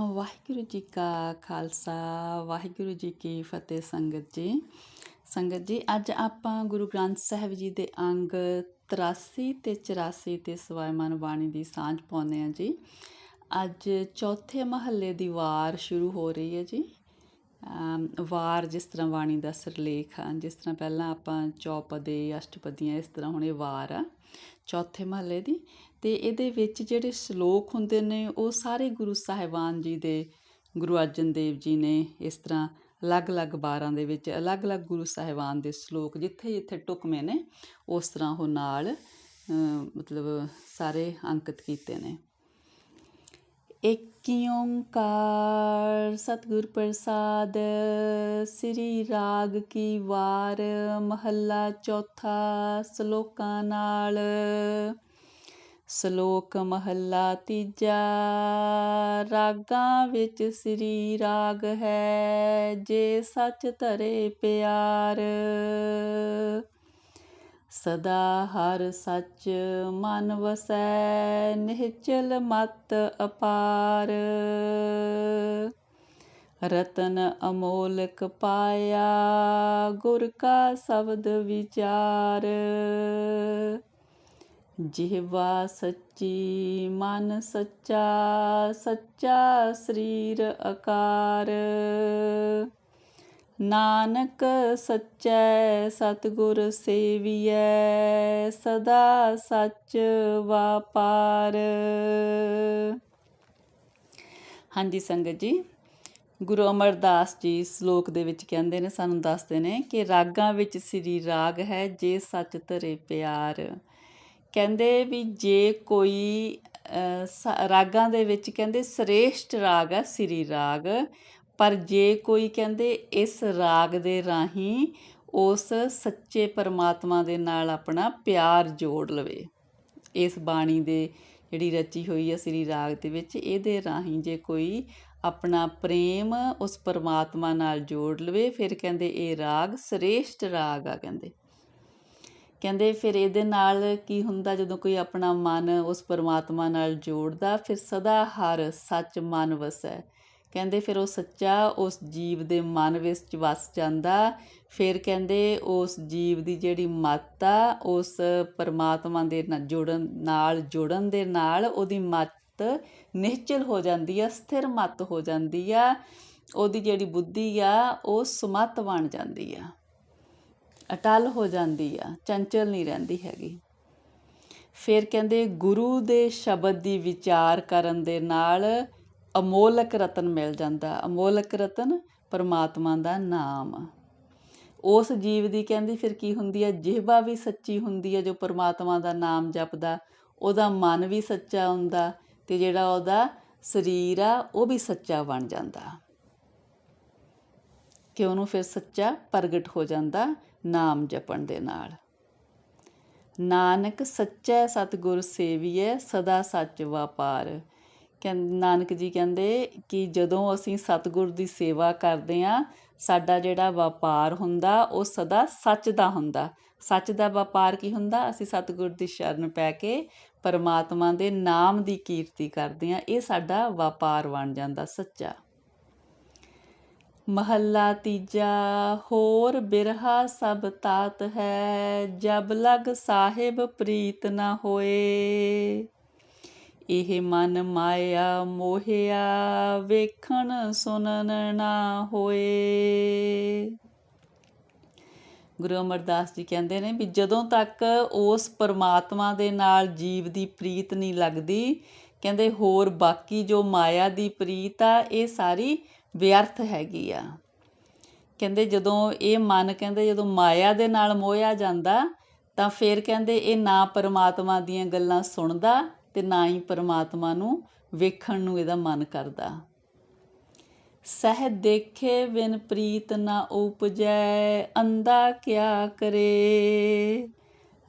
ਵਾਹਿਗੁਰੂ ਜੀ ਕਾ ਖਾਲਸਾ, ਵਾਹਿਗੁਰੂ ਜੀ ਕੀ ਫਤਿਹ ਸੰਗਤ ਜੀ। ਸੰਗਤ ਜੀ, ਅੱਜ ਆਪਾਂ ਗੁਰੂ ਗ੍ਰੰਥ ਸਾਹਿਬ ਜੀ ਦੇ ਅੰਗ 83 ਤੇ 84 ਤੇ ਸਵਾਇਮਾਨ ਬਾਣੀ ਦੀ ਸਾਂਝ ਪਾਉਂਦੇ ਆ ਜੀ। ਅੱਜ ਚੌਥੇ ਮਹੱਲੇ ਦੀ ਵਾਰ ਸ਼ੁਰੂ ਹੋ ਰਹੀ ਹੈ ਜੀ। ਵਾਰ ਜਿਸ ਤਰ੍ਹਾਂ ਬਾਣੀ ਦਾ ਸਿਰਲੇਖ ਆ, ਜਿਸ ਤਰ੍ਹਾਂ ਪਹਿਲਾਂ ਆਪਾਂ ਚੌਪਦੇ ਅਸ਼ਟਪਦੀਆਂ ਇਸ ਤਰ੍ਹਾਂ ਹੁਣ ਇਹ ਵਾਰ ਆ, ਚੌਥੇ ਮਹੱਲੇ ਦੀ। ਅਤੇ ਇਹਦੇ ਵਿੱਚ ਜਿਹੜੇ ਸ਼ਲੋਕ ਹੁੰਦੇ ਨੇ, ਉਹ ਸਾਰੇ ਗੁਰੂ ਸਾਹਿਬਾਨ ਜੀ ਦੇ, ਗੁਰੂ ਅਰਜਨ ਦੇਵ ਜੀ ਨੇ ਇਸ ਤਰ੍ਹਾਂ ਅਲੱਗ-ਅਲੱਗ ਬਾਰਾਂ ਦੇ ਵਿੱਚ ਅਲੱਗ-ਅਲੱਗ ਗੁਰੂ ਸਾਹਿਬਾਨ ਦੇ ਸ਼ਲੋਕ ਜਿੱਥੇ-ਜਿੱਥੇ ਟੁਕਮੇ ਨੇ, ਉਸ ਤਰ੍ਹਾਂ ਉਹ ਨਾਲ ਮਤਲਬ ਸਾਰੇ ਅੰਕਿਤ ਕੀਤੇ ਨੇ। ਏਕ ਓੰਕਾਰ ਸਤਿਗੁਰ ਪ੍ਰਸਾਦ, ਸ੍ਰੀ ਰਾਗ ਕੀ ਵਾਰ, ਮਹੱਲਾ ਚੌਥਾ, ਸ਼ਲੋਕਾਂ ਨਾਲ। ਸ਼ਲੋਕ ਮਹੱਲਾ ਤੀਜਾ, ਰਾਗਾਂ ਵਿੱਚ ਸ੍ਰੀ ਰਾਗ ਹੈ, ਜੇ ਸੱਚ ਧਰੇ ਪਿਆਰ। ਸਦਾ ਹਰ ਸੱਚ ਮਨ ਵਸੈ, ਨਿਹਚਲ ਮਤ ਅਪਾਰ। ਰਤਨ ਅਮੋਲਕ ਪਾਇਆ, ਗੁਰ ਕਾ ਸ਼ਬਦ ਵਿਚਾਰ। ਜਿਹਵਾ ਸੱਚੀ ਮਨ ਸੱਚਾ ਸੱਚਾ ਸਰੀਰ ਆਕਾਰ। ਨਾਨਕ ਸੱਚੈ, ਸਤਿਗੁਰ ਸੇਵੀਐ, ਸਦਾ ਸੱਚ ਵਾਪਾਰ। ਹਾਂਜੀ ਸੰਗਤ ਜੀ, ਗੁਰੂ ਅਮਰਦਾਸ ਜੀ ਸ਼ਲੋਕ ਦੇ ਵਿੱਚ ਕਹਿੰਦੇ ਨੇ, ਸਾਨੂੰ ਦੱਸਦੇ ਨੇ ਕਿ ਰਾਗਾਂ ਵਿੱਚ ਸ੍ਰੀ ਰਾਗ ਹੈ, ਜੇ ਸੱਚ ਧਰੇ ਪਿਆਰ। ਕਹਿੰਦੇ ਵੀ ਜੇ ਕੋਈ ਰਾਗਾਂ ਦੇ ਵਿੱਚ ਕਹਿੰਦੇ ਸ੍ਰੇਸ਼ਟ ਰਾਗ ਹੈ ਸ੍ਰੀ ਰਾਗ, ਪਰ ਜੇ ਕੋਈ ਕਹਿੰਦੇ ਇਸ ਰਾਗ ਦੇ ਰਾਹੀਂ ਉਸ ਸੱਚੇ ਪਰਮਾਤਮਾ ਦੇ ਨਾਲ ਆਪਣਾ ਪਿਆਰ ਜੋੜ ਲਵੇ। ਇਸ ਬਾਣੀ ਦੇ ਜਿਹੜੀ ਰਚੀ ਹੋਈ ਹੈ ਸ੍ਰੀ ਰਾਗ ਦੇ ਵਿੱਚ, ਇਹਦੇ ਰਾਹੀਂ ਜੇ ਕੋਈ ਆਪਣਾ ਪ੍ਰੇਮ ਉਸ ਪਰਮਾਤਮਾ ਨਾਲ ਜੋੜ ਲਵੇ, ਫਿਰ ਕਹਿੰਦੇ ਇਹ ਰਾਗ ਸ੍ਰੇਸ਼ਟ ਰਾਗ ਆ ਕਹਿੰਦੇ। ਕਹਿੰਦੇ ਫਿਰ ਇਹਦੇ ਨਾਲ ਕੀ ਹੁੰਦਾ ਜਦੋਂ ਕੋਈ ਆਪਣਾ ਮਨ ਉਸ ਪਰਮਾਤਮਾ ਨਾਲ ਜੋੜਦਾ, ਫਿਰ ਸਦਾ ਹਰ ਸੱਚ ਮਨ ਵਸੈ। ਕਹਿੰਦੇ ਫਿਰ ਉਹ ਸੱਚਾ ਉਸ ਜੀਵ ਦੇ ਮਨ ਵਿੱਚ ਵਸ ਜਾਂਦਾ, ਫਿਰ ਕਹਿੰਦੇ ਉਸ ਜੀਵ ਦੀ ਜਿਹੜੀ ਮੱਤ ਆ, ਉਸ ਪਰਮਾਤਮਾ ਦੇ ਨਾਲ ਜੁੜਨ ਨਾਲ ਜੁੜਨ ਦੇ ਨਾਲ ਉਹਦੀ ਮੱਤ ਨਿਹਚਲ ਹੋ ਜਾਂਦੀ ਆ, ਸਥਿਰ ਮੱਤ ਹੋ ਜਾਂਦੀ ਆ, ਉਹਦੀ ਜਿਹੜੀ ਬੁੱਧੀ ਆ, ਉਹ ਸਮਤ ਬਣ ਜਾਂਦੀ ਆ। ਅਟਲ ਹੋ ਜਾਂਦੀ ਆ, ਚੰਚਲ ਨਹੀਂ ਰਹਿੰਦੀ ਹੈਗੀ। ਫਿਰ ਕਹਿੰਦੇ, ਗੁਰੂ ਦੇ ਸ਼ਬਦ ਦੀ ਵਿਚਾਰ ਕਰਨ ਦੇ ਨਾਲ ਅਮੋਲਕ ਰਤਨ ਮਿਲ ਜਾਂਦਾ। ਅਮੋਲਕ ਰਤਨ ਪਰਮਾਤਮਾ ਦਾ ਨਾਮ। ਉਸ ਜੀਵ ਦੀ ਕਹਿੰਦੀ ਫਿਰ ਕੀ ਹੁੰਦੀ ਹੈ ਜਿਹਵਾ ਵੀ ਸੱਚੀ ਹੁੰਦੀ ਹੈ ਜੋ ਪਰਮਾਤਮਾ ਦਾ ਨਾਮ ਜਪਦਾ, ਉਹਦਾ ਮਨ ਵੀ ਸੱਚਾ ਹੁੰਦਾ ਤੇ ਜਿਹੜਾ ਉਹਦਾ ਸਰੀਰ ਆ, ਉਹ ਵੀ ਸੱਚਾ ਬਣ ਜਾਂਦਾ। ਕਿ ਉਹਨੂੰ ਫਿਰ ਸੱਚਾ ਪ੍ਰਗਟ ਹੋ ਜਾਂਦਾ? ਨਾਮ ਜਪਣ ਦੇ ਨਾਲ। ਨਾਨਕ ਸੱਚਾ ਸਤਗੁਰ ਸੇਵੀਐ, ਸਦਾ ਸੱਚ ਵਪਾਰ। ਨਾਨਕ ਜੀ ਕਹਿੰਦੇ ਕਿ ਜਦੋਂ ਅਸੀਂ ਸਤਗੁਰ ਦੀ ਸੇਵਾ ਕਰਦੇ ਆ, ਸਾਡਾ ਜਿਹੜਾ ਵਪਾਰ ਹੁੰਦਾ, ਉਹ ਸਦਾ ਸੱਚ ਦਾ ਹੁੰਦਾ। ਸੱਚ ਦਾ ਵਪਾਰ ਕੀ ਹੁੰਦਾ? ਅਸੀਂ ਸਤਗੁਰ ਦੀ ਸ਼ਰਨ ਪੈ ਕੇ ਪਰਮਾਤਮਾ ਦੇ ਨਾਮ ਦੀ ਕੀਰਤੀ ਕਰਦੇ ਆ, ਇਹ ਸਾਡਾ ਵਪਾਰ ਬਣ ਜਾਂਦਾ, ਸੱਚਾ। ਮਹੱਲਾ ਤੀਜਾ, ਹੋਰ ਬਿਰਹਾ ਸਭ ਤਾਤ ਹੈ, ਜਬ ਲਗ ਸਾਹਿਬ ਪ੍ਰੀਤ ਨਾ ਹੋਏ। ਇਹ ਮਨ ਮਾਇਆ ਮੋਹਿਆ, ਵੇਖਣ ਸੁਨਨ ਨਾ ਹੋਏ। ਗੁਰੂ ਅਮਰਦਾਸ ਜੀ ਕਹਿੰਦੇ ਨੇ ਵੀ ਜਦੋਂ ਤੱਕ ਉਸ ਪਰਮਾਤਮਾ ਦੇ ਨਾਲ ਜੀਵ ਦੀ ਪ੍ਰੀਤ ਨਹੀਂ ਲੱਗਦੀ ਕਹਿੰਦੇ ਹੋਰ ਬਾਕੀ ਜੋ ਮਾਇਆ ਦੀ ਪ੍ਰੀਤ ਆ, ਇਹ ਸਾਰੀ ਵਿਅਰਥ ਹੈਗੀ ਆ। ਕਹਿੰਦੇ ਜਦੋਂ ਇਹ ਮਨ ਕਹਿੰਦੇ ਜਦੋਂ ਮਾਇਆ ਦੇ ਨਾਲ ਮੋਹਿਆ ਜਾਂਦਾ, ਤਾਂ ਫਿਰ ਕਹਿੰਦੇ ਇਹ ਨਾ ਪਰਮਾਤਮਾ ਦੀਆਂ ਗੱਲਾਂ ਸੁਣਦਾ ਤੇ ਨਾ ਹੀ ਪਰਮਾਤਮਾ ਨੂੰ ਵੇਖਣ ਨੂੰ ਇਹਦਾ ਮਨ ਕਰਦਾ। ਸਹਿ ਦੇਖੇ ਬਿਨ ਪ੍ਰੀਤ ਨਾ ਉਪਜੈ ਅੰਦਾ ਕਿਆ ਕਰੇ।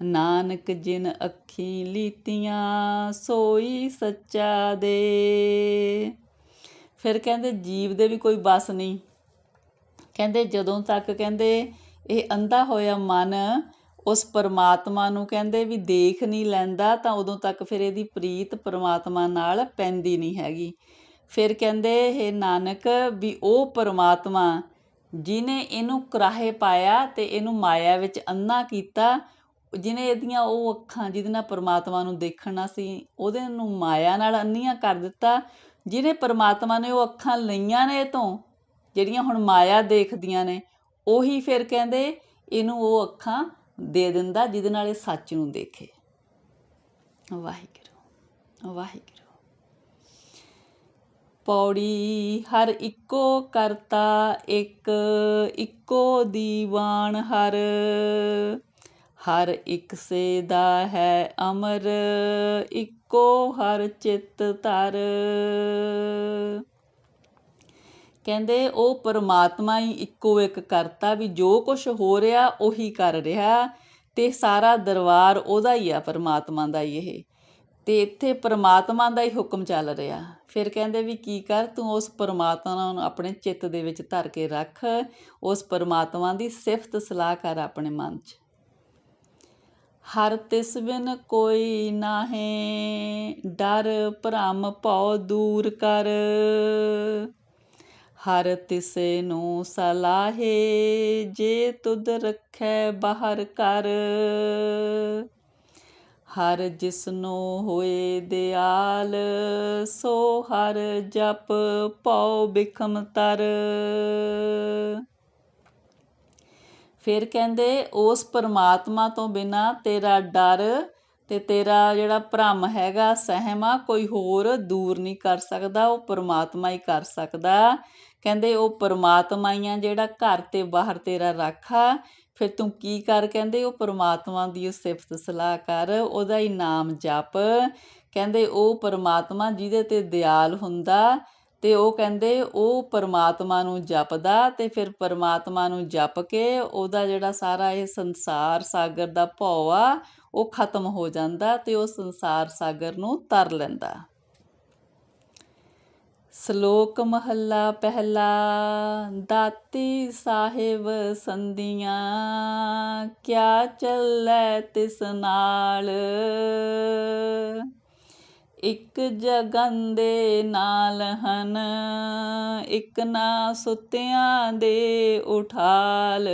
ਨਾਨਕ ਜਿਨ ਅੱਖੀ ਲੀਤੀਆਂ, ਸੋਈ ਸੱਚਾ ਦੇ। ਫਿਰ ਕਹਿੰਦੇ, ਜੀਵ ਦੇ ਵੀ ਕੋਈ ਬਸ ਨਹੀਂ। ਕਹਿੰਦੇ, ਜਦੋਂ ਤੱਕ ਕਹਿੰਦੇ, ਇਹ ਅੰਧਾ ਹੋਇਆ ਮਨ, ਉਸ ਪਰਮਾਤਮਾ ਨੂੰ ਕਹਿੰਦੇ ਵੀ ਦੇਖ ਨਹੀਂ ਲੈਂਦਾ, ਤਾਂ ਉਦੋਂ ਤੱਕ ਫਿਰ ਇਹਦੀ ਪ੍ਰੀਤ ਪਰਮਾਤਮਾ ਨਾਲ ਪੈਂਦੀ ਨਹੀਂ ਹੈਗੀ। ਫਿਰ ਕਹਿੰਦੇ ਇਹ ਨਾਨਕ, ਵੀ ਉਹ ਪਰਮਾਤਮਾ, ਜਿਨੇ ਇਹਨੂੰ ਕਰਾਹੇ ਪਾਇਆ ਤੇ ਇਹਨੂੰ ਮਾਇਆ ਵਿੱਚ ਅੰਨਾ ਕੀਤਾ ਜਿਨੇ ਇਹਦੀਆਂ ਉਹ ਅੱਖਾਂ ਜਿਹਦੇ ਨਾਲ ਪਰਮਾਤਮਾ ਨੂੰ ਦੇਖਣਾ ਸੀ, ਉਹਦੇ ਨੂੰ ਮਾਇਆ ਨਾਲ ਅੰਨੀਆਂ ਕਰ ਦਿੱਤਾ। ਜਿਹਨੇ ਪਰਮਾਤਮਾ ਨੇ ਉਹ ਅੱਖਾਂ ਲਈਆਂ ਨੇ ਇਹ ਤੋਂ, ਜਿਹੜੀਆਂ ਹੁਣ ਮਾਇਆ ਦੇਖਦੀਆਂ ਨੇ, ਉਹੀ ਫਿਰ ਕਹਿੰਦੇ ਇਹਨੂੰ ਉਹ ਅੱਖਾਂ ਦੇ ਦਿੰਦਾ ਜਿਹਦੇ ਨਾਲ ਇਹ ਸੱਚ ਨੂੰ ਦੇਖੇ। ਵਾਹਿਗੁਰੂ ਵਾਹਿਗੁਰੂ। ਪੌੜੀ ਹਰ ਇੱਕੋ ਕਰਤਾ, ਇੱਕ ਇੱਕੋ ਦੀਵਾਨ ਹਰ। ਹਰ ਇੱਕ ਸੇ ਦਾ ਹੈ ਅਮਰ, ਇੱਕੋ ਹਰ ਚਿੱਤ ਧਰ। ਕਹਿੰਦੇ, ਉਹ ਪਰਮਾਤਮਾ ਹੀ ਇੱਕੋ ਇੱਕ ਕਰਤਾ ਵੀ ਜੋ ਕੁਝ ਹੋ ਰਿਹਾ, ਉਹੀ ਕਰ ਰਿਹਾ ਤੇ ਸਾਰਾ ਦਰਬਾਰ ਉਹਦਾ ਹੀ ਆ, ਪਰਮਾਤਮਾ ਦਾ ਹੀ ਇਹ। ਤੇ ਇੱਥੇ ਪਰਮਾਤਮਾ ਦਾ ਹੀ ਹੁਕਮ ਚੱਲ ਰਿਹਾ। ਫਿਰ ਕਹਿੰਦੇ ਵੀ ਕੀ ਕਰ, ਤੂੰ ਉਸ ਪਰਮਾਤਮਾ ਨੂੰ ਆਪਣੇ ਚਿੱਤ ਦੇ ਵਿੱਚ ਧਰ ਕੇ ਰੱਖ, ਉਸ ਪਰਮਾਤਮਾ ਦੀ ਸਿਫਤ ਸਲਾਹ ਕਰ ਆਪਣੇ ਮਨ 'ਚ। ਹਰ ਤਿਸ ਬਿਨ ਕੋਈ ਨਾਹੇ, ਡਰ ਭਰਮ ਭਉ ਦੂਰ ਕਰ। ਹਰ ਤਿਸੇ ਨੂੰ ਸਲਾਹੇ, ਜੇ ਤੁਧ ਰੱਖੈ ਬਾਹਰ ਕਰ। ਹਰ ਜਿਸਨੂੰ ਹੋਏ ਦਿਆਲ, ਸੋ ਹਰ ਜਪ ਪਉ ਬਿਖਮ ਤਰ। ਫਿਰ ਕਹਿੰਦੇ, ਉਸ ਪਰਮਾਤਮਾ ਤੋਂ ਬਿਨਾ ਤੇਰਾ ਡਰ ਤੇ ਤੇਰਾ ਜਿਹੜਾ ਭ੍ਰਮ ਹੈਗਾ, ਸਹਿਮਾ ਕੋਈ ਹੋਰ ਦੂਰ ਨਹੀਂ ਕਰ ਸਕਦਾ, ਉਹ ਪਰਮਾਤਮਾ ਹੀ ਕਰ ਸਕਦਾ। ਕਹਿੰਦੇ, ਉਹ ਪਰਮਾਤਮਾ ਹੀ ਆ ਜਿਹੜਾ ਘਰ ਤੇ ਬਾਹਰ ਤੇਰਾ ਰਾਖਾ ਫਿਰ ਤੂੰ ਕੀ ਕਰ ਕਹਿੰਦੇ, ਉਹ ਪਰਮਾਤਮਾ ਦੀ ਸਿਫਤ ਸਲਾਹ ਕਰ, ਉਹਦਾ ਹੀ ਨਾਮ ਜਪ। ਕਹਿੰਦੇ, ਉਹ ਪਰਮਾਤਮਾ ਜਿਹਦੇ ਤੇ ਦਿਆਲ ਹੁੰਦਾ ਤੇ ਉਹ ਕਹਿੰਦੇ ਉਹ ਪਰਮਾਤਮਾ ਨੂੰ ਜਪਦਾ ਤੇ ਫਿਰ ਪਰਮਾਤਮਾ ਨੂੰ ਜਪ ਕੇ ਉਹਦਾ ਜਿਹੜਾ ਸਾਰਾ ਇਹ ਸੰਸਾਰ ਸਾਗਰ ਦਾ ਭਉ ਆ, ਉਹ ਖਤਮ ਹੋ ਜਾਂਦਾ ਤੇ ਉਹ ਸੰਸਾਰ ਸਾਗਰ ਨੂੰ ਤਰ ਲੈਂਦਾ। ਸ਼ਲੋਕ ਮਹੱਲਾ ਪਹਿਲਾ, ਦਾਤੀ ਸਾਹਿਬ ਸੰਧੀਆਂ, ਕਿਆ ਚੱਲੈ ਤਿਸ ਨਾਲ? ਇੱਕ ਜਗਨ ਦੇ ਨਾਲ ਹਨ, ਇੱਕ ਨਾ ਸੁੱਤਿਆਂ ਦੇ ਉਠਾਲ।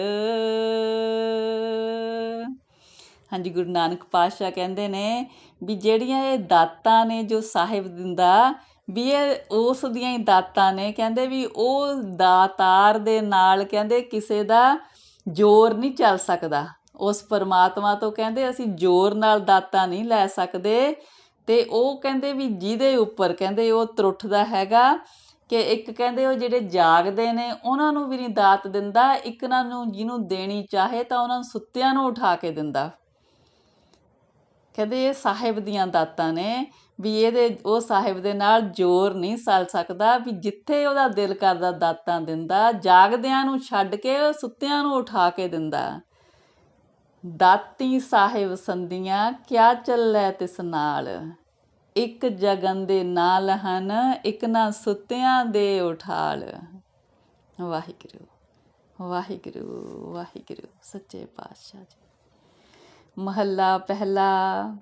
ਹਾਂਜੀ, ਗੁਰੂ ਨਾਨਕ ਪਾਤਸ਼ਾਹ ਕਹਿੰਦੇ ਨੇ ਵੀ ਜਿਹੜੀਆਂ ਇਹ ਦਾਤਾਂ ਨੇ ਜੋ ਸਾਹਿਬ ਦਿੰਦਾ, ਵੀ ਇਹ ਉਸ ਦੀਆਂ ਹੀ ਦਾਤਾਂ ਨੇ। ਕਹਿੰਦੇ ਵੀ ਉਹ ਦਾਤਾਰ ਦੇ ਨਾਲ ਕਹਿੰਦੇ ਕਿਸੇ ਦਾ ਜ਼ੋਰ ਨਹੀਂ ਚੱਲ ਸਕਦਾ। ਉਸ ਪਰਮਾਤਮਾ ਤੋਂ ਕਹਿੰਦੇ ਅਸੀਂ ਜ਼ੋਰ ਨਾਲ ਦਾਤਾਂ ਨਹੀਂ ਲੈ ਸਕਦੇ। ਤੇ ਉਹ ਕਹਿੰਦੇ ਵੀ ਜਿਹਦੇ ਉੱਪਰ, ਕਹਿੰਦੇ ਉਹ ਤਰੁੱਠਦਾ ਹੈਗਾ ਕਿ ਇੱਕ ਕਹਿੰਦੇ ਉਹ ਜਿਹੜੇ ਜਾਗਦੇ ਨੇ, ਉਹਨਾਂ ਨੂੰ ਵੀ ਨਹੀਂ ਦਾਤ ਦਿੰਦਾ, ਇੱਕ ਨਾਲ ਨੂੰ ਜਿਹਨੂੰ ਦੇਣੀ ਚਾਹੇ ਤਾਂ ਉਹਨਾਂ ਨੂੰ ਸੁੱਤਿਆਂ ਨੂੰ ਉਠਾ ਕੇ ਦਿੰਦਾ। ਕਹਿੰਦੇ ਇਹ ਸਾਹਿਬ ਦੀਆਂ ਦਾਤਾਂ ਨੇ ਵੀ ਇਹਦੇ, ਉਹ ਸਾਹਿਬ ਦੇ ਨਾਲ ਜ਼ੋਰ ਨਹੀਂ ਸਲ ਸਕਦਾ ਵੀ ਜਿੱਥੇ ਉਹਦਾ ਦਿਲ ਕਰਦਾ ਦਾਤਾਂ ਦਿੰਦਾ, ਜਾਗਦਿਆਂ ਨੂੰ ਛੱਡ ਕੇ ਸੁੱਤਿਆਂ ਨੂੰ ਉਠਾ ਕੇ ਦਿੰਦਾ। ਦਾਤੀ ਸਾਹਿਬ ਸੰਧੀਆਂ, ਕਿਆ ਚੱਲੈ ਤਿਸ ਨਾਲ? ਇੱਕ ਜਗਨ ਦੇ ਨਾਲ ਹਨ, ਇੱਕ ਨਾ ਸੁੱਤਿਆਂ ਦੇ ਉਠਾਲ। ਵਾਹਿਗੁਰੂ ਵਾਹਿਗੁਰੂ ਵਾਹਿਗੁਰੂ, ਸੱਚੇ ਪਾਤਸ਼ਾਹ ਜੀ। ਮਹੱਲਾ ਪਹਿਲਾ,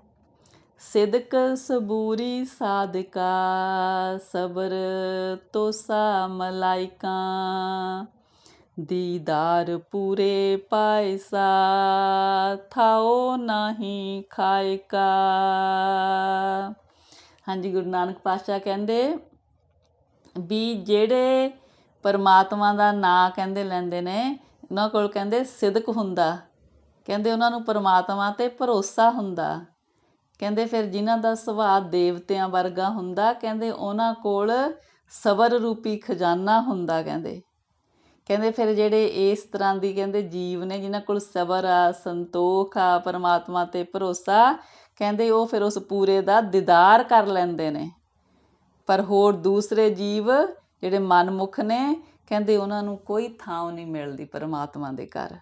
ਸਿਦਕ ਸਬੂਰੀ ਸਾਦਕਾ ਸਬਰ ਤੋਸਾ ਮਲਾਇਕਾ। ਦੀਦਾਰ ਪੂਰੇ ਪਾਇਸਾ, ਥਾਓ ਨਹੀਂ ਖਾਇਕਾ। ਹਾਂਜੀ, ਗੁਰੂ ਨਾਨਕ ਪਾਤਸ਼ਾਹ ਕਹਿੰਦੇ ਵੀ ਜਿਹੜੇ ਪਰਮਾਤਮਾ ਦਾ ਨਾਂ ਕਹਿੰਦੇ ਲੈਂਦੇ ਨੇ, ਉਹਨਾਂ ਕੋਲ ਕਹਿੰਦੇ ਸਿਦਕ ਹੁੰਦਾ। ਕਹਿੰਦੇ ਉਹਨਾਂ ਨੂੰ ਪਰਮਾਤਮਾ ਤੇ ਭਰੋਸਾ ਹੁੰਦਾ। ਕਹਿੰਦੇ ਫਿਰ ਜਿਨ੍ਹਾਂ ਦਾ ਸੁਭਾਅ ਦੇਵਤਿਆਂ ਵਰਗਾ ਹੁੰਦਾ, ਕਹਿੰਦੇ ਉਹਨਾਂ ਕੋਲ ਸਬਰ ਰੂਪੀ ਖਜ਼ਾਨਾ ਹੁੰਦਾ, ਕਹਿੰਦੇ। ਕਹਿੰਦੇ ਫਿਰ ਜਿਹੜੇ ਇਸ ਤਰ੍ਹਾਂ ਦੀ ਕਹਿੰਦੇ ਜੀਵ ਨੇ, ਜਿਨ੍ਹਾਂ ਕੋਲ ਸਬਰ ਆ, ਸੰਤੋਖ ਆ, ਪਰਮਾਤਮਾ ਤੇ ਭਰੋਸਾ, ਕਹਿੰਦੇ ਉਹ ਫਿਰ ਉਸ ਪੂਰੇ ਦਾ ਦੀਦਾਰ ਕਰ ਲੈਂਦੇ ਨੇ। ਪਰ ਹੋਰ ਦੂਸਰੇ ਜੀਵ ਜਿਹੜੇ ਮਨਮੁਖ ਨੇ, ਕਹਿੰਦੇ ਉਹਨਾਂ ਨੂੰ ਕੋਈ ਥਾਂ ਨਹੀਂ ਮਿਲਦੀ ਪਰਮਾਤਮਾ ਦੇ ਘਰ।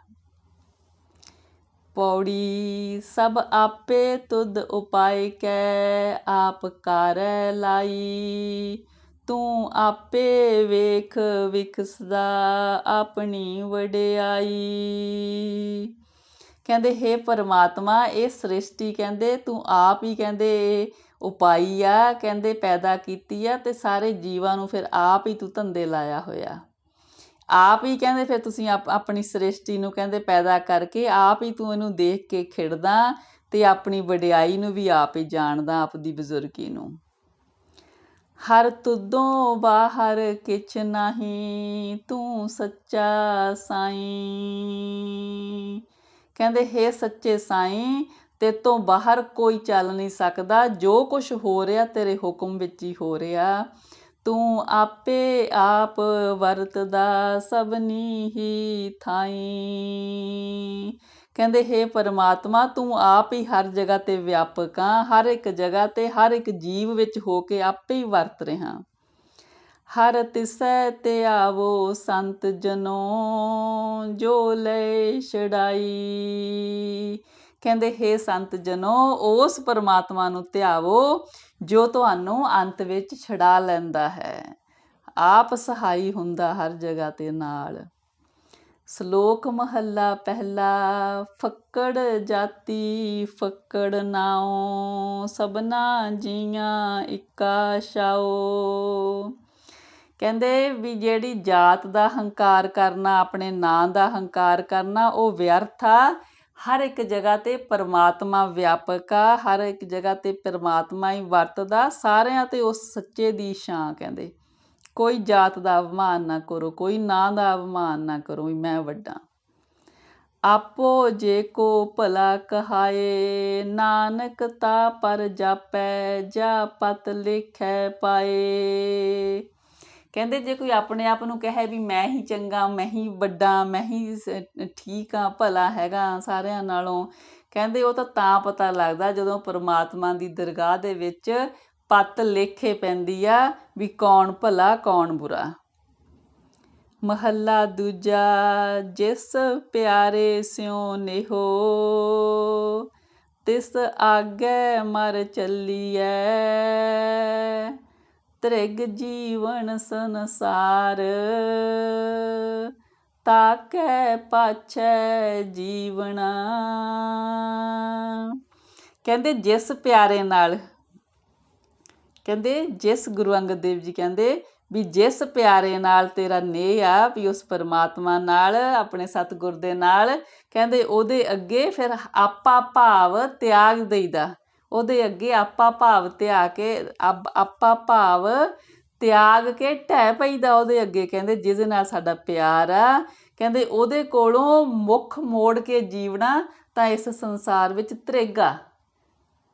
ਪੌੜੀ, ਸਭ ਆਪੇ ਤੁਧ ਉਪਾਇ ਕੈ, ਆਪ ਕਰ ਲਾਈ। ਤੂੰ ਆਪੇ ਵੇਖ, ਵਿਖਸਦਾ ਆਪਣੀ ਵਡਿਆਈ। ਕਹਿੰਦੇ हे ਪਰਮਾਤਮਾ, ਇਹ ਸ੍ਰਿਸ਼ਟੀ ਕਹਿੰਦੇ, ਤੂੰ ਆਪ ਹੀ ਕਹਿੰਦੇ ਉਪਾਈ ਆ, ਕਹਿੰਦੇ, ਪੈਦਾ ਕੀਤੀ ਆ ਤੇ ਸਾਰੇ ਜੀਵਾਂ ਨੂੰ ਫਿਰ ਆਪ ਹੀ ਤੂੰ ਧੰਦੇ ਲਾਇਆ ਹੋਇਆ। ਆਪ ਹੀ ਕਹਿੰਦੇ, ਫਿਰ ਤੁਸੀਂ ਆਪ- ਆਪਣੀ ਸ੍ਰਿਸ਼ਟੀ ਨੂੰ ਕਹਿੰਦੇ ਪੈਦਾ ਕਰਕੇ ਆਪ ਹੀ ਤੂੰ ਇਹਨੂੰ ਦੇਖ ਕੇ ਖਿੜਦਾ ਤੇ ਆਪਣੀ ਵਡਿਆਈ ਨੂੰ ਵੀ ਆਪ ਹੀ ਜਾਣਦਾ, ਆਪਦੀ ਬਜ਼ੁਰਗੀ ਨੂੰ। ਹਰ ਤੁਦੋਂ ਬਾਹਰ ਕਿਛ ਨਹੀਂ, ਤੂੰ ਸੱਚਾ ਸਾਈਂ। ਕਹਿੰਦੇ, ਹੈ ਸੱਚੇ ਸਾਈਂ ਤੇ ਤੋਂ ਬਾਹਰ ਕੋਈ ਚੱਲ ਨਹੀਂ ਸਕਦਾ, ਜੋ ਕੁਝ ਹੋ ਰਿਹਾ ਤੇਰੇ ਹੁਕਮ ਵਿੱਚ ਹੀ ਹੋ ਰਿਹਾ। ਤੂੰ ਆਪੇ ਆਪ ਵਰਤਦਾ ਸਭਨੀ ਹੀ ਥਾਈ। ਕਹਿੰਦੇ, ਹੈ ਪਰਮਾਤਮਾ, ਤੂੰ ਆਪ ਹੀ ਹਰ ਜਗ੍ਹਾ ਤੇ ਵਿਆਪਕ ਆ, ਹਰ ਇੱਕ ਜਗ੍ਹਾ ਤੇ ਹਰ ਇੱਕ ਜੀਵ ਵਿੱਚ ਹੋ ਕੇ ਆਪੇ ਹੀ ਵਰਤ ਰਿਹਾ। ਹਰ ਤਿਸੈ ਤੇ ਆਵੋ ਸੰਤ ਜਨੋ, ਜੋ ਲੈ ਛੜਾਈ ਕਹਿੰਦੇ, ਹੈ ਸੰਤ ਜਨੋ, ਉਸ ਪਰਮਾਤਮਾ ਨੂੰ ਧਿਆਵੋ, ਜੋ ਤੁਹਾਨੂੰ ਅੰਤ ਵਿੱਚ ਛਡਾ ਲੈਂਦਾ ਹੈ। ਆਪ ਸਹਾਈ ਹੁੰਦਾ ਹਰ ਜਗ੍ਹਾ ਤੇ ਨਾਲ। ਸ਼ਲੋਕ ਮਹੱਲਾ ਪਹਿਲਾ, ਫੱਕੜ ਜਾਤੀ ਫੱਕੜ ਨਾਉ ਸਬਨਾ ਜੀਆਂ ਇੱਕਾ ਛਾਓ ਕਹਿੰਦੇ ਵੀ ਜਿਹੜੀ ਜਾਤ ਦਾ ਹੰਕਾਰ ਕਰਨਾ, ਆਪਣੇ ਨਾਂ ਦਾ ਹੰਕਾਰ ਕਰਨਾ, ਉਹ ਵਿਅਰਥ ਆ। ਹਰ ਇੱਕ ਜਗ੍ਹਾ ਤੇ ਪਰਮਾਤਮਾ ਵਿਆਪਕ ਆ, ਹਰ ਇੱਕ ਜਗ੍ਹਾ ਤੇ ਪਰਮਾਤਮਾ ਹੀ ਵਰਤਦਾ, ਸਾਰਿਆਂ ਤੇ ਉਸ ਸੱਚੇ ਦੀ ਛਾਂ ਕਹਿੰਦੇ। ਕੋਈ ਜਾਤ ਦਾ ਅਪਮਾਨ ਨਾ ਕਰੋ, ਕੋਈ ਨਾਂ ਦਾ ਅਪਮਾਨ ਨਾ ਕਰੋ ਵੀ ਮੈਂ ਵੱਡਾ। ਆਪੋ ਜੇ ਕੋ ਭਲਾ ਕਹਾਏ, ਨਾਨਕ ਤਾ ਪਰ ਜਾਪੈ, ਜਾ ਪਤ ਲਿਖੈ ਪਾਏ। ਕਹਿੰਦੇ ਜੇ ਕੋਈ ਆਪਣੇ ਆਪ ਨੂੰ ਕਹੇ ਵੀ ਮੈਂ ਹੀ ਚੰਗਾ, ਮੈਂ ਹੀ ਵੱਡਾ, ਮੈਂ ਹੀ ਠੀਕ ਆ, ਭਲਾ ਹੈਗਾ ਸਾਰਿਆਂ ਨਾਲੋਂ, ਕਹਿੰਦੇ ਉਹ ਤਾਂ ਤਾਂ ਪਤਾ ਲੱਗਦਾ ਜਦੋਂ ਪਰਮਾਤਮਾ ਦੀ ਦਰਗਾਹ ਦੇ ਵਿੱਚ ਪੱਤ ਲੇਖੇ ਪੈਂਦੀ ਆ ਵੀ ਕੌਣ ਭਲਾ, ਕੌਣ ਬੁਰਾ। ਮਹੱਲਾ ਦੂਜਾ, ਜਿਸ ਪਿਆਰੇ ਸਿਉ ਨਿਹੋ, ਤਿਸ ਆਗੇ ਮਰ ਚੱਲੀਐ। ਤ੍ਰਿਗ ਜੀਵਨ ਸੰਸਾਰ, ਤਾਕੈ ਪਾਛੈ ਜੀਵਣਾ ਕਹਿੰਦੇ ਜਿਸ ਪਿਆਰੇ ਨਾਲ ਕਹਿੰਦੇ, ਜਿਸ ਗੁਰੂ ਅੰਗਦ ਦੇਵ ਜੀ ਕਹਿੰਦੇ ਵੀ ਜਿਸ ਪਿਆਰੇ ਨਾਲ ਤੇਰਾ ਨੇਹ ਆ, ਵੀ ਉਸ ਪਰਮਾਤਮਾ ਨਾਲ, ਆਪਣੇ ਸਤਿਗੁਰ ਦੇ ਨਾਲ, ਕਹਿੰਦੇ ਉਹਦੇ ਅੱਗੇ ਫਿਰ ਆਪਾ ਭਾਵ ਤਿਆਗ ਦੇਈਦਾ। ਉਹਦੇ ਅੱਗੇ ਆਪਾ ਭਾਵ ਤਿਆਗ ਕੇ, ਅਬ- ਆਪਾ ਭਾਵ ਤਿਆਗ ਕੇ ਢਹਿ ਪਈਦਾ ਉਹਦੇ ਅੱਗੇ, ਕਹਿੰਦੇ ਜਿਹਦੇ ਨਾਲ ਸਾਡਾ ਪਿਆਰ ਆ। ਕਹਿੰਦੇ ਉਹਦੇ ਕੋਲੋਂ ਮੁੱਖ ਮੋੜ ਕੇ ਜੀਵਣਾ ਤਾਂ ਇਸ ਸੰਸਾਰ ਵਿੱਚ ਤਰੇਗਾ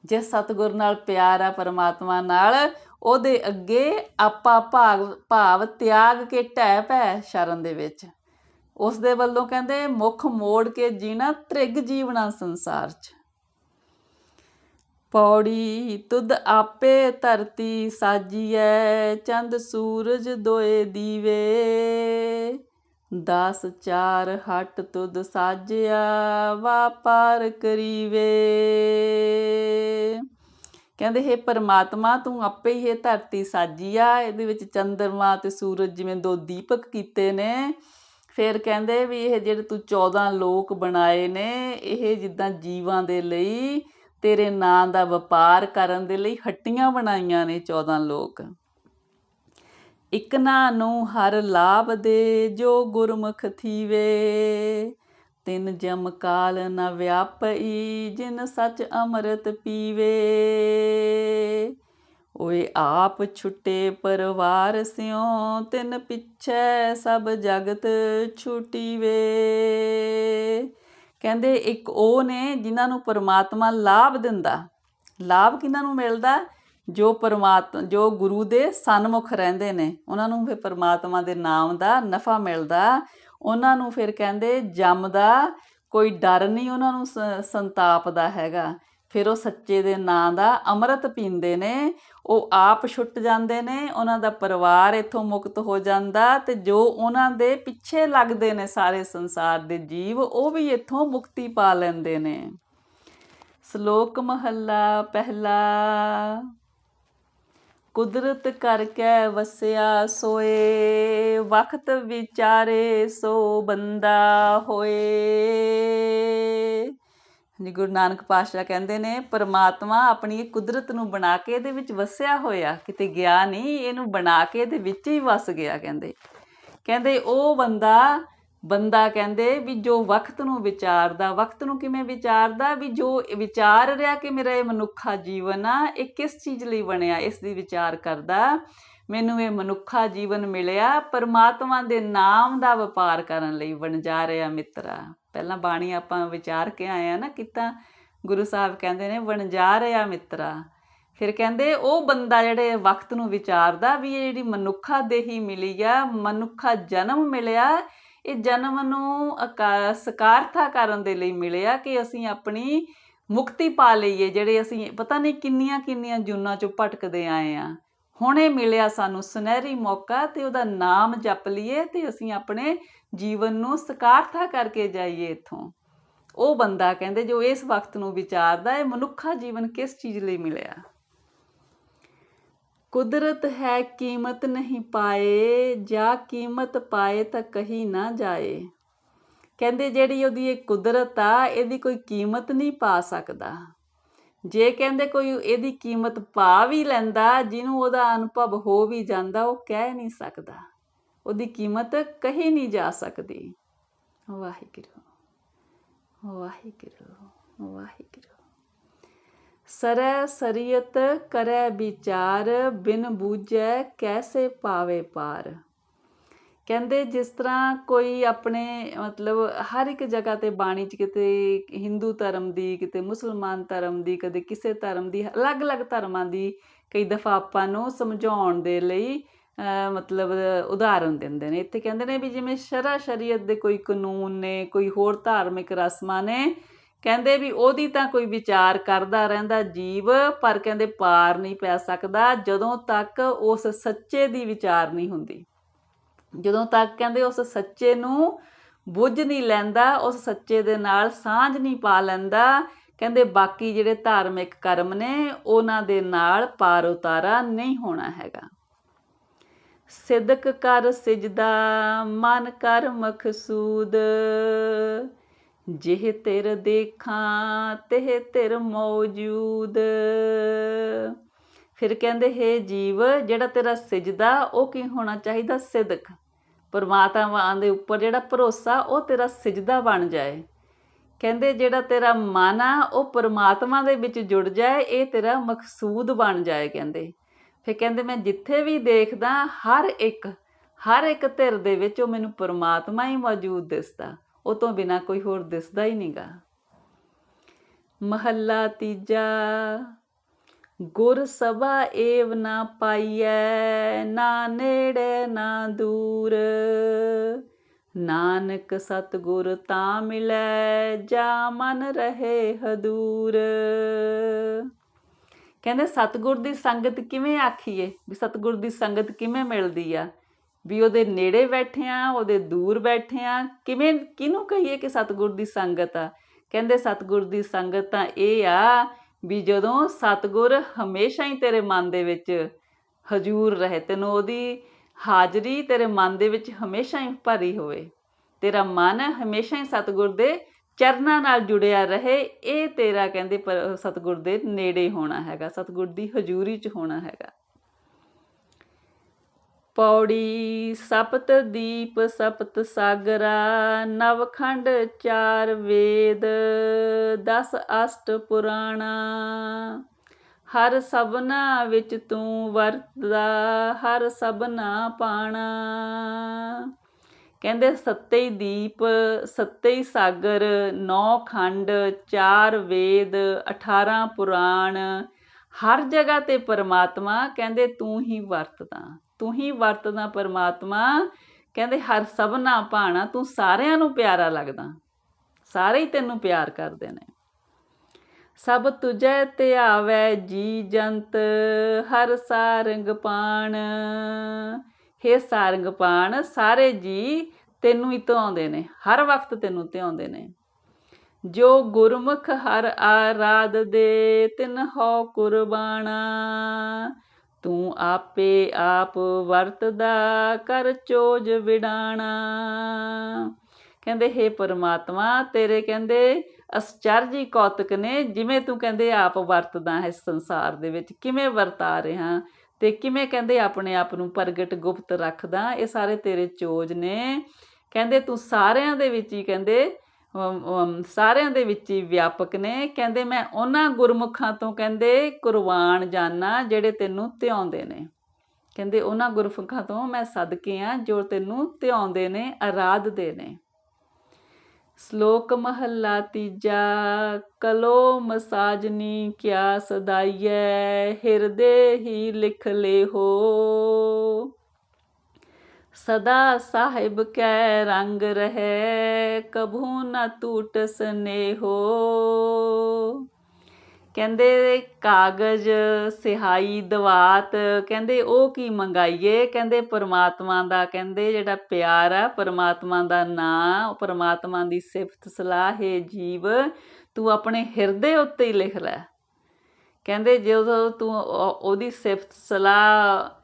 ਜੇ ਸਤਿਗੁਰ ਨਾਲ ਪਿਆਰ ਆ ਪਰਮਾਤਮਾ ਨਾਲ, ਉਹਦੇ ਅੱਗੇ ਆਪਾ ਭਾਗ, ਭਾਵ ਤਿਆਗ ਕੇ ਢਹਿ ਪੈ ਸ਼ਰਨ ਦੇ ਵਿੱਚ। ਉਸ ਦੇ ਵੱਲੋਂ ਕਹਿੰਦੇ, ਮੁੱਖ ਮੋੜ ਕੇ ਜੀਣਾ ਤ੍ਰਿਗ ਜੀਵਣਾ ਸੰਸਾਰ 'ਚ। ਪੌੜੀ ਤੁਧ ਆਪੇ ਧਰਤੀ ਸਾਜੀਐ, ਚੰਦ ਸੂਰਜ ਦੋਏ ਦੀਵੇ। ਦਸ ਚਾਰ ਹਟ ਤੁਧ ਸਾਜਿਆ, ਵਾਪਾਰ ਕਰੀਵੇ। ਕਹਿੰਦੇ, ਹੈ ਪਰਮਾਤਮਾ, ਤੂੰ ਆਪੇ ਹੀ ਇਹ ਧਰਤੀ ਸਾਜੀ ਆ ਇਹਦੇ ਵਿੱਚ ਚੰਦਰਮਾ ਤੇ ਸੂਰਜ ਜਿਵੇਂ ਦੋ ਦੀਪਕ ਕੀਤੇ ਨੇ। ਫਿਰ ਕਹਿੰਦੇ ਵੀ ਇਹ ਜਿਹੜੇ ਤੂੰ 14 ਲੋਕ ਬਣਾਏ ਨੇ, ਇਹ ਜਿੱਦਾਂ ਜੀਵਾਂ ਦੇ ਲਈ, ਤੇਰੇ ਨਾਂ ਦਾ ਵਪਾਰ ਕਰਨ ਦੇ ਲਈ ਹੱਟੀਆਂ ਬਣਾਈਆਂ ਨੇ 14 ਲੋਕ। ਇਕਨਾ ਨੂੰ ਹਰ ਲਾਭ ਦੇ ਜੋ ਗੁਰਮੁਖ ਥੀਵੇ। ਤਿਨ ਜਮ ਕਾਲ ਨ ਵਿਆਪਈ ਜਿਨ ਸਚ ਅੰਮ੍ਰਿਤ ਪੀਵੇ। ਓਏ ਆਪ ਛੁੱਟੇ ਪਰਵਾਰ ਸਿਓ ਤਿਨ ਪਿੱਛੇ ਸਭ ਜਗਤ ਛੁਟੀਵੇ। ਕਹਿੰਦੇ ਇੱਕ ਉਹ ਨੇ ਜਿਨ੍ਹਾਂ ਨੂੰ ਪਰਮਾਤਮਾ ਲਾਭ ਦਿੰਦਾ। ਲਾਭ ਕਿਹਨਾਂ ਨੂੰ ਮਿਲਦਾ? ਜੋ ਪਰਮਾਤਮਾ, ਜੋ ਗੁਰੂ ਦੇ ਸਨਮੁਖ ਰਹਿੰਦੇ ਨੇ, ਉਹਨਾਂ ਨੂੰ ਫਿਰ ਪਰਮਾਤਮਾ ਦੇ ਨਾਮ ਦਾ ਨਫਾ ਮਿਲਦਾ, ਉਹਨਾਂ ਨੂੰ ਫਿਰ ਕਹਿੰਦੇ ਜੰਮਦਾ, ਕੋਈ ਡਰ ਨਹੀਂ ਉਹਨਾਂ ਨੂੰ ਸ- ਸੰਤਾਪ ਦਾ ਹੈਗਾ। ਫਿਰ ਉਹ ਸੱਚੇ ਦੇ ਨਾਂ ਦਾ ਅੰਮ੍ਰਿਤ ਪੀਂਦੇ ਨੇ, ਉਹ ਆਪ ਛੁੱਟ ਜਾਂਦੇ ਨੇ, ਉਹਨਾਂ ਦਾ ਪਰਿਵਾਰ ਇਥੋਂ ਮੁਕਤ ਹੋ ਜਾਂਦਾ ਤੇ ਜੋ ਉਹਨਾਂ ਦੇ ਪਿੱਛੇ ਲੱਗਦੇ ਨੇ ਸਾਰੇ ਸੰਸਾਰ ਦੇ ਜੀਵ, ਉਹ ਵੀ ਇਥੋਂ ਮੁਕਤੀ ਪਾ ਲੈਂਦੇ ਨੇ। ਸ਼ਲੋਕ ਮਹੱਲਾ ਪਹਿਲਾ। ਕੁਦਰਤ ਕਰਕੇ ਵਸਿਆ ਸੋਏ ਵਕਤ ਵਿਚਾਰੇ ਸੋ ਬੰਦਾ ਹੋਏ। ਜੀ ਗੁਰੂ ਨਾਨਕ ਪਾਤਸ਼ਾਹ ਕਹਿੰਦੇ ਨੇ, ਪਰਮਾਤਮਾ ਆਪਣੀ ਇਹ ਕੁਦਰਤ ਨੂੰ ਬਣਾ ਕੇ ਇਹਦੇ ਵਿੱਚ ਵਸਿਆ ਹੋਇਆ, ਕਿਤੇ ਗਿਆ ਨਹੀਂ, ਇਹਨੂੰ ਬਣਾ ਕੇ ਇਹਦੇ ਵਿੱਚ ਹੀ ਵਸ ਗਿਆ, ਕਹਿੰਦੇ। ਕਹਿੰਦੇ, ਉਹ ਬੰਦਾ ਬੰਦਾ ਕਹਿੰਦੇ ਵੀ ਜੋ ਵਕਤ ਨੂੰ ਵਿਚਾਰਦਾ, ਵਕਤ ਨੂੰ ਕਿਵੇਂ ਵਿਚਾਰਦਾ? ਵੀ ਜੋ ਵਿਚਾਰ ਰਿਹਾ ਕਿ ਮੇਰਾ ਇਹ ਮਨੁੱਖਾ ਜੀਵਨ ਆ, ਇਹ ਕਿਸ ਚੀਜ਼ ਲਈ ਬਣਿਆ? ਇਸ ਦੀ ਵਿਚਾਰ ਕਰਦਾ, ਮੈਨੂੰ ਇਹ ਮਨੁੱਖਾ ਜੀਵਨ ਮਿਲਿਆ, ਪਰਮਾਤਮਾ ਦੇ ਨਾਮ ਦਾ ਵਪਾਰ ਕਰਨ ਲਈ ਬਣ ਜਾ ਰਿਹਾ ਮਿੱਤਰਾ ਪਹਿਲਾਂ ਬਾਣੀ ਆਪਾਂ ਵਿਚਾਰ ਕੇ ਆਏ ਆ ਨਾ ਕਿਤਾ ਗੁਰੂ ਸਾਹਿਬ ਕਹਿੰਦੇ ਨੇ, ਬਣ ਜਾ ਰਿਹਾ ਮਿੱਤਰਾ ਫਿਰ ਕਹਿੰਦੇ ਉਹ ਬੰਦਾ ਜਿਹੜੇ ਵਕਤ ਨੂੰ ਵਿਚਾਰਦਾ, ਵੀ ਇਹ ਜਿਹੜੀ ਮਨੁੱਖਾ ਦੇਹੀ ਮਿਲੀ ਆ, ਮਨੁੱਖਾ ਜਨਮ ਮਿਲਿਆ ਇਹ ਜਨਮ ਨੂੰ ਅਕਾ- ਸਕਾਰਥਾ ਕਰਨ ਦੇ ਲਈ ਮਿਲਿਆ ਕਿ ਅਸੀਂ ਆਪਣੀ ਮੁਕਤੀ ਪਾ ਲਈਏ, ਜਿਹੜੇ ਅਸੀਂ ਪਤਾ ਨਹੀਂ ਕਿੰਨੀਆਂ ਕਿੰਨੀਆਂ ਜੂਨਾਂ ਚੋਂ ਭਟਕਦੇ ਆਏ ਆ ਹੁਣੇ ਮਿਲਿਆ ਸਾਨੂੰ ਸੁਨਹਿਰੀ ਮੌਕਾ ਤੇ ਉਹਦਾ ਨਾਮ ਜਪ ਲਈਏ ਤੇ ਅਸੀਂ ਆਪਣੇ ਜੀਵਨ ਨੂੰ ਸਕਾਰਥਾ ਕਰਕੇ ਜਾਈਏ ਇੱਥੋਂ। ਉਹ ਬੰਦਾ ਕਹਿੰਦੇ ਜੋ ਇਸ ਵਕਤ ਨੂੰ ਵਿਚਾਰਦਾ ਹੈ, ਮਨੁੱਖਾ ਜੀਵਨ ਕਿਸ ਚੀਜ਼ ਲਈ ਮਿਲਿਆ? ਕੁਦਰਤ ਹੈ ਕੀਮਤ ਨਹੀਂ ਪਾਏ, ਜਾਂ ਕੀਮਤ ਪਾਏ ਤਾਂ ਕਹੀ ਨਾ ਜਾਏ। ਕਹਿੰਦੇ ਜਿਹੜੀ ਉਹਦੀ ਇਹ ਕੁਦਰਤ ਆ, ਇਹਦੀ ਕੋਈ ਕੀਮਤ ਨਹੀਂ ਪਾ ਸਕਦਾ। ਜੇ ਕਹਿੰਦੇ ਕੋਈ ਇਹਦੀ ਕੀਮਤ ਪਾ ਵੀ ਲੈਂਦਾ, ਜਿਹਨੂੰ ਉਹਦਾ ਅਨੁਭਵ ਹੋ ਵੀ ਜਾਂਦਾ, ਉਹ ਕਹਿ ਨਹੀਂ ਸਕਦਾ। ਉਹਦੀ ਕੀਮਤ ਕਹੀ ਨਹੀਂ ਜਾ ਸਕਦੀ। ਵਾਹਿਗੁਰੂ ਵਾਹਿਗੁਰੂ ਵਾਹਿਗੁਰੂ। ਸਰੈ ਸਰੀਅਤ ਕਰੈ ਵਿਚਾਰ, ਬਿਨ ਬੂਝੈ ਕੈਸੇ ਪਾਵੇ ਪਾਰ। ਕਹਿੰਦੇ ਜਿਸ ਤਰ੍ਹਾਂ ਕੋਈ ਆਪਣੇ, ਮਤਲਬ ਹਰ ਇੱਕ ਜਗ੍ਹਾ ਤੇ ਬਾਣੀ ਚ ਕਿਤੇ ਹਿੰਦੂ ਧਰਮ ਦੀ, ਕਿਤੇ ਮੁਸਲਮਾਨ ਧਰਮ ਦੀ, ਕਦੇ ਕਿਸੇ ਧਰਮ ਦੀ, ਅਲੱਗ-ਅਲੱਗ ਧਰਮਾਂ ਦੀ ਕਈ ਦਫਾ ਆਪਾਂ ਨੂੰ ਸਮਝਾਉਣ ਦੇ ਲਈ ਮਤਲਬ ਉਦਾਹਰਨ ਦਿੰਦੇ ਨੇ। ਇੱਥੇ ਕਹਿੰਦੇ ਨੇ ਵੀ ਜਿਵੇਂ ਸ਼ਰਾ ਸ਼ਰੀਅਤ ਦੇ ਕੋਈ ਕਾਨੂੰਨ ਨੇ, ਕੋਈ ਹੋਰ ਧਾਰਮਿਕ ਰਸਮਾਂ ਨੇ ਕਹਿੰਦੇ ਵੀ ਉਹਦੀ ਤਾਂ ਕੋਈ ਵਿਚਾਰ ਕਰਦਾ ਰਹਿੰਦਾ ਜੀਵ, ਪਰ ਕਹਿੰਦੇ ਪਾਰ ਨਹੀਂ ਪੈ ਸਕਦਾ, ਜਦੋਂ ਤੱਕ ਉਸ ਸੱਚੇ ਦੀ ਵਿਚਾਰ ਨਹੀਂ ਹੁੰਦੀ। ਜਦੋਂ ਤੱਕ ਕਹਿੰਦੇ ਉਸ ਸੱਚੇ ਨੂੰ ਬੁੱਝ ਨਹੀਂ ਲੈਂਦਾ, ਉਸ ਸੱਚੇ ਦੇ ਨਾਲ ਸਾਂਝ ਨਹੀਂ ਪਾ ਲੈਂਦਾ, ਕਹਿੰਦੇ ਬਾਕੀ ਜਿਹੜੇ ਧਾਰਮਿਕ ਕਰਮ ਨੇ, ਉਹਨਾਂ ਦੇ ਨਾਲ ਪਾਰ ਉਤਾਰਾ ਨਹੀਂ ਹੋਣਾ ਹੈਗਾ। ਸਿਦਕ ਕਰ ਸਿਜਦਾ, ਮਨ ਕਰ ਮਖਸੂਦ ਜਿਹ ਤੇਰ ਦੇਖਾਂ, ਤਿਹ ਤੇਰ ਮੌਜੂਦ। ਫਿਰ ਕਹਿੰਦੇ, ਹੈ ਜੀਵ, ਜਿਹੜਾ ਤੇਰਾ ਸਿਜਦਾ, ਉਹ ਕੀ ਹੋਣਾ ਚਾਹੀਦਾ? ਸਿਦਕ। ਪਰਮਾਤਮਾ ਦੇ ਉੱਪਰ ਜਿਹੜਾ ਭਰੋਸਾ, ਉਹ ਤੇਰਾ ਸਿਜਦਾ ਬਣ ਜਾਏ। ਕਹਿੰਦੇ, ਜਿਹੜਾ ਤੇਰਾ ਮਨ ਆ, ਉਹ ਪਰਮਾਤਮਾ ਦੇ ਵਿੱਚ ਜੁੜ ਜਾਏ, ਇਹ ਤੇਰਾ ਮਕਸੂਦ ਬਣ ਜਾਏ, ਕਹਿੰਦੇ। ਫਿਰ ਕਹਿੰਦੇ, ਮੈਂ ਜਿੱਥੇ ਵੀ ਦੇਖਦਾ, ਹਰ ਇੱਕ ਹਰ ਇੱਕ ਧਿਰ ਦੇ ਵਿੱਚ ਉਹ ਮੈਨੂੰ ਪਰਮਾਤਮਾ ਹੀ ਮੌਜੂਦ ਦਿਸਦਾ। ਉਹ ਤੋਂ ਬਿਨਾ ਕੋਈ ਹੋਰ ਦਿਸਦਾ ਹੀ ਨਹੀਂਗਾ ਮਹੱਲਾ ਤੀਜਾ, ਗੁਰ ਸਭਾ ਏਵ ਨਾ ਪਾਈਐ, ਨਾ ਨੇੜੇ ਨਾ ਦੂਰ। ਨਾਨਕ ਸਤਗੁਰ ਤਾਂ ਮਿਲੈ, ਜਾ ਮਨ ਰਹੇ ਹਦੂਰ। ਕਹਿੰਦੇ ਸਤਗੁਰ ਦੀ ਸੰਗਤ ਕਿਵੇਂ ਆਖੀਏ? ਵੀ ਸਤਗੁਰ ਦੀ ਸੰਗਤ ਕਿਵੇਂ ਮਿਲਦੀ ਆ? ਵੀ ਉਹਦੇ ਨੇੜੇ ਬੈਠੇ ਆ, ਉਹਦੇ ਦੂਰ ਬੈਠੇ ਆ। ਕਿਵੇਂ, ਕਿਹਨੂੰ ਕਹੀਏ ਕਿ ਸਤਗੁਰ ਦੀ ਸੰਗਤ ਆ? ਕਹਿੰਦੇ ਸਤਗੁਰ ਦੀ ਸੰਗਤ ਤਾਂ ਇਹ ਆ ਵੀ ਜਦੋਂ ਸਤਗੁਰ ਹਮੇਸ਼ਾ ਹੀ ਤੇਰੇ ਮਨ ਦੇ ਵਿੱਚ ਹਜੂਰ ਰਹੇ, ਤੈਨੂੰ ਉਹਦੀ ਹਾਜ਼ਰੀ ਤੇਰੇ ਮਨ ਦੇ ਵਿੱਚ ਹਮੇਸ਼ਾ ਹੀ ਭਰੀ ਹੋਵੇ। ਤੇਰਾ ਮਨ ਹਮੇਸ਼ਾ ਹੀ ਸਤਗੁਰ ਦੇ ਚਰਨਾਂ ਨਾਲ ਜੁੜਿਆ ਰਹੇ, ਇਹ ਤੇਰਾ ਕਹਿੰਦੇ ਪਰ- ਸਤਿਗੁਰ ਦੇ ਨੇੜੇ ਹੋਣਾ ਹੈਗਾ, ਸਤਿਗੁਰ ਦੀ ਹਜ਼ੂਰੀ 'ਚ ਹੋਣਾ ਹੈਗਾ। ਪੌੜੀ, ਸਪਤ ਦੀਪ, ਸਪਤ ਸਾਗਰਾ ਨਵਖੰਡ ਚਾਰ ਵੇਦ, ਦਸ ਅਸ਼ਟ ਪੁਰਾਣਾ। ਹਰ ਸਭਨਾ ਵਿੱਚ ਤੂੰ ਵਰਤਦਾ, ਹਰ ਸਭਨਾ ਪਾਣਾ। ਕਹਿੰਦੇ ਸੱਤੇ ਹੀ ਦੀਪ, ਸੱਤੇ ਹੀ ਸਾਗਰ, ਨੌ ਖੰਡ ਚਾਰ ਵੇਦ 18 ਪੁਰਾਣ। ਹਰ ਜਗ੍ਹਾ ਤੇ ਪਰਮਾਤਮਾ ਕਹਿੰਦੇ ਤੂੰ ਹੀ ਵਰਤਦਾ। ਤੂੰ ਹੀ ਵਰਤਦਾ ਪਰਮਾਤਮਾ। ਕਹਿੰਦੇ, ਹਰ ਸਭਨਾ ਭਾਣਾ, ਤੂੰ ਸਾਰਿਆਂ ਨੂੰ ਪਿਆਰਾ ਲੱਗਦਾ। ਸਾਰੇ ਹੀ ਤੈਨੂੰ ਪਿਆਰ ਕਰਦੇ ਨੇ। ਸਭ ਤੁਝੈ ਧਿਆਵੈ ਜੀ ਜੰਤ, ਹਰ ਸਾਰੰਗ ਪਾਣ। ਹੇ ਸਾਰੰਗ ਪਾਣ, ਸਾਰੇ ਜੀ ਤੈਨੂੰ ਹੀ ਧਿਆਉਂਦੇ ਨੇ। ਹਰ ਵਕਤ ਤੈਨੂੰ ਧਿਆਉਂਦੇ ਨੇ। ਜੋ ਗੁਰਮੁਖ ਹਰ ਆਰਾਧ ਦੇ, ਤਿਨ ਹੋ ਕੁਰਬਾਨਾ ਤੂੰ ਆਪੇ ਆਪ ਵਰਤਦਾ ਕਰ ਚੋਜ ਵਿਡਾਣਾ। ਕਹਿੰਦੇ, ਹੇ ਪਰਮਾਤਮਾ, ਤੇਰੇ ਕਹਿੰਦੇ ਅਸਚਰਜੀ ਕੌਤਕ ਨੇ ਜਿਵੇਂ ਤੂੰ ਕਹਿੰਦੇ ਆਪ ਵਰਤਦਾ ਹੈ ਇਸ ਸੰਸਾਰ ਦੇ ਵਿੱਚ, ਕਿਵੇਂ ਵਰਤਾ ਰਿਹਾ? ਤੇ ਕਿਵੇਂ ਕਹਿੰਦੇ ਆਪਣੇ ਆਪ ਨੂੰ ਪ੍ਰਗਟ ਗੁਪਤ ਰੱਖਦਾ? ਇਹ ਸਾਰੇ ਤੇਰੇ ਚੋਜ ਨੇ। ਕਹਿੰਦੇ, ਤੂੰ ਸਾਰਿਆਂ ਦੇ ਵਿੱਚ ਹੀ ਕਹਿੰਦੇ ਸਾਰਿਆਂ ਦੇ ਵਿੱਚ ਹੀ ਵਿਆਪਕ ਨੇ। ਕਹਿੰਦੇ, ਮੈਂ ਉਹਨਾਂ ਗੁਰਮੁਖਾਂ ਤੋਂ ਕਹਿੰਦੇ, ਕੁਰਬਾਨ ਜਾਨਾ ਜਿਹੜੇ ਤੈਨੂੰ ਧਿਆਉਂਦੇ ਨੇ। ਕਹਿੰਦੇ, ਉਹਨਾਂ ਗੁਰਮੁਖਾਂ ਤੋਂ ਮੈਂ ਸਦਕੇ ਆ ਜੋ ਤੈਨੂੰ ਧਿਆਉਂਦੇ ਨੇ ਆਰਾਧਦੇ ਨੇ। ਸ਼ਲੋਕ ਮਹੱਲਾ ਤੀਜਾ, ਕਲੋ ਮਸਾਜਨੀ ਕਿਆ ਸਦਾਈਐ, ਹਿਰਦੇ ਹੀ ਲਿਖ ਲੇ ਹੋ ਸਦਾ ਸਾਹਿਬ ਕੈ ਰੰਗ ਰਹੇ, ਕਭੂ ਨਾ ਟੂਟ ਸਨੇਹੋ। ਕਹਿੰਦੇ ਕਾਗਜ਼ ਸਿਹਾਈ ਦਵਾਤ, ਕਹਿੰਦੇ ਉਹ ਕੀ ਮੰਗਾਈਏ? ਕਹਿੰਦੇ ਪਰਮਾਤਮਾ ਦਾ, ਕਹਿੰਦੇ ਜਿਹੜਾ ਪਿਆਰ ਆ, ਪਰਮਾਤਮਾ ਦਾ ਨਾਂ ਪਰਮਾਤਮਾ ਦੀ ਸਿਫਤ ਸਲਾਹ, ਹੈ ਜੀਵ, ਤੂੰ ਆਪਣੇ ਹਿਰਦੇ ਉੱਤੇ ਹੀ ਲਿਖ ਲੈ। ਕਹਿੰਦੇ ਜਦੋਂ ਤੂੰ ਉਹ- ਉਹਦੀ ਸਿਫਤ ਸਲਾਹ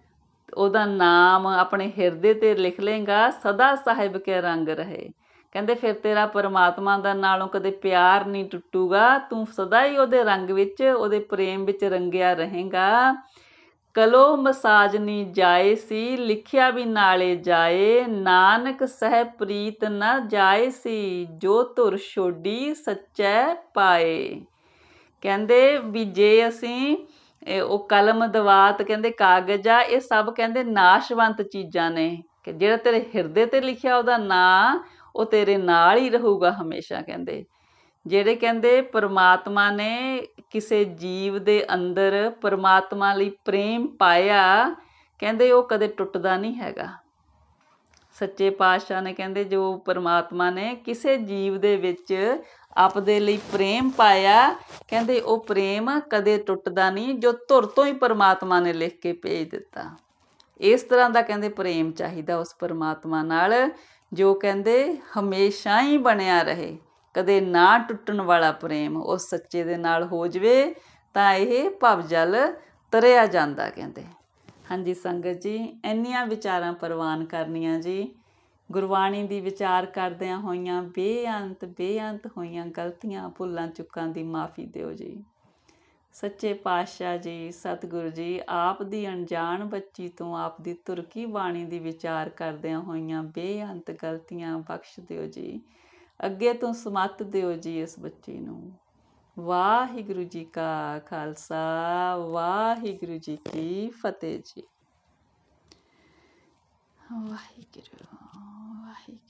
ਉਹਦਾ ਨਾਮ ਆਪਣੇ ਹਿਰਦੇ ਤੇ ਲਿਖ ਲੇਗਾ ਸਦਾ ਸਾਹਿਬ ਕੇ ਰੰਗ ਰਹੇ। ਕਹਿੰਦੇ, ਫਿਰ ਤੇਰਾ ਪਰਮਾਤਮਾ ਦਾ ਨਾਲੋਂ ਕਦੇ ਪਿਆਰ ਨਹੀਂ ਟੁੱਟੂਗਾ, ਤੂੰ ਸਦਾ ਹੀ ਉਹਦੇ ਰੰਗ ਵਿੱਚ, ਉਹਦੇ ਪ੍ਰੇਮ ਵਿੱਚ ਰੰਗਿਆ ਰਹੇਗਾ। ਕਲੋ ਮਸਾਜ ਨੀ ਜਾਏ ਸੀ, ਲਿਖਿਆ ਵੀ ਨਾਲੇ ਜਾਏ, ਨਾਨਕ ਸਹਿ ਪ੍ਰੀਤ ਨਾ ਜਾਏ ਸੀ, ਜੋ ਧੁਰ ਛੋਡੀ ਸੱਚੈ ਪਾਏ। ਕਹਿੰਦੇ, ਵੀ ਜੇ ਅਸੀਂ ਇਹ ਉਹ ਕਲਮ, ਦਵਾਤ ਕਹਿੰਦੇ ਕਾਗਜ਼ ਆ, ਇਹ ਸਭ ਕਹਿੰਦੇ ਨਾਸ਼ਵੰਤ ਚੀਜ਼ਾਂ ਨੇ ਕਿ ਜਿਹੜਾ ਤੇਰੇ ਹਿਰਦੇ ਤੇ ਲਿਖਿਆ ਉਹਦਾ ਨਾਂ, ਉਹ ਤੇਰੇ ਨਾਲ ਹੀ ਰਹੂਗਾ ਹਮੇਸ਼ਾ ਕਹਿੰਦੇ। ਜਿਹੜੇ ਕਹਿੰਦੇ ਪਰਮਾਤਮਾ ਨੇ ਕਿਸੇ ਜੀਵ ਦੇ ਅੰਦਰ ਪਰਮਾਤਮਾ ਲਈ ਪ੍ਰੇਮ ਪਾਇਆ, ਕਹਿੰਦੇ ਉਹ ਕਦੇ ਟੁੱਟਦਾ ਨਹੀਂ ਹੈਗਾ। ਸੱਚੇ ਪਾਤਸ਼ਾਹ ਨੇ ਕਹਿੰਦੇ ਜੋ ਪਰਮਾਤਮਾ ਨੇ ਕਿਸੇ ਜੀਵ ਦੇ ਵਿੱਚ ਆਪਦੇ ਲਈ ਪ੍ਰੇਮ ਪਾਇਆ। ਕਹਿੰਦੇ ਉਹ ਪ੍ਰੇਮ ਕਦੇ ਟੁੱਟਦਾ ਨਹੀਂ, ਜੋ ਧੁਰ ਤੋਂ ਹੀ ਪਰਮਾਤਮਾ ਨੇ ਲਿਖ ਕੇ ਭੇਜ ਦਿੱਤਾ। ਇਸ ਤਰ੍ਹਾਂ ਦਾ ਕਹਿੰਦੇ ਪ੍ਰੇਮ ਚਾਹੀਦਾ ਉਸ ਪਰਮਾਤਮਾ ਨਾਲ, ਜੋ ਕਹਿੰਦੇ ਹਮੇਸ਼ਾ ਹੀ ਬਣਿਆ ਰਹੇ। ਕਦੇ ਨਾ ਟੁੱਟਣ ਵਾਲਾ ਪ੍ਰੇਮ ਉਸ ਸੱਚੇ ਦੇ ਨਾਲ ਹੋ ਜਵੇ, ਤਾਂ ਇਹ ਭਵਜਲ ਤਰਿਆ ਜਾਂਦਾ ਕਹਿੰਦੇ। ਹਾਂਜੀ ਸੰਗਤ ਜੀ, ਇੰਨੀਆਂ ਵਿਚਾਰਾਂ ਪ੍ਰਵਾਨ ਕਰਨੀਆਂ ਜੀ। ਗੁਰਬਾਣੀ ਦੀ ਵਿਚਾਰ ਕਰਦਿਆਂ ਹੋਈਆਂ ਬੇਅੰਤ ਬੇਅੰਤ ਹੋਈਆਂ ਗਲਤੀਆਂ, ਭੁੱਲਾਂ, ਚੁੱਕਾਂ ਦੀ ਮਾਫੀ ਦਿਓ ਜੀ। ਸੱਚੇ ਪਾਤਸ਼ਾਹ ਜੀ, ਸਤਿਗੁਰੂ ਜੀ, ਆਪ ਦੀ ਅਣਜਾਣ ਬੱਚੀ ਤੋਂ ਆਪ ਦੀ ਤੁਰਕੀ ਬਾਣੀ ਦੀ ਵਿਚਾਰ ਕਰਦਿਆਂ ਹੋਈਆਂ ਬੇਅੰਤ ਗਲਤੀਆਂ ਬਖਸ਼ ਦਿਓ ਜੀ। ਅੱਗੇ ਤੋਂ ਸਮੱਤ ਦਿਓ ਜੀ ਇਸ ਬੱਚੀ ਨੂੰ। ਵਾਹਿਗੁਰੂ ਜੀ ਕਾ ਖਾਲਸਾ, ਵਾਹਿਗੁਰੂ ਜੀ ਕੀ ਫਤਿਹ ਜੀ। ਵਾਹਿਗੁਰੂ। ਵਾਹਿਗੁਰੂ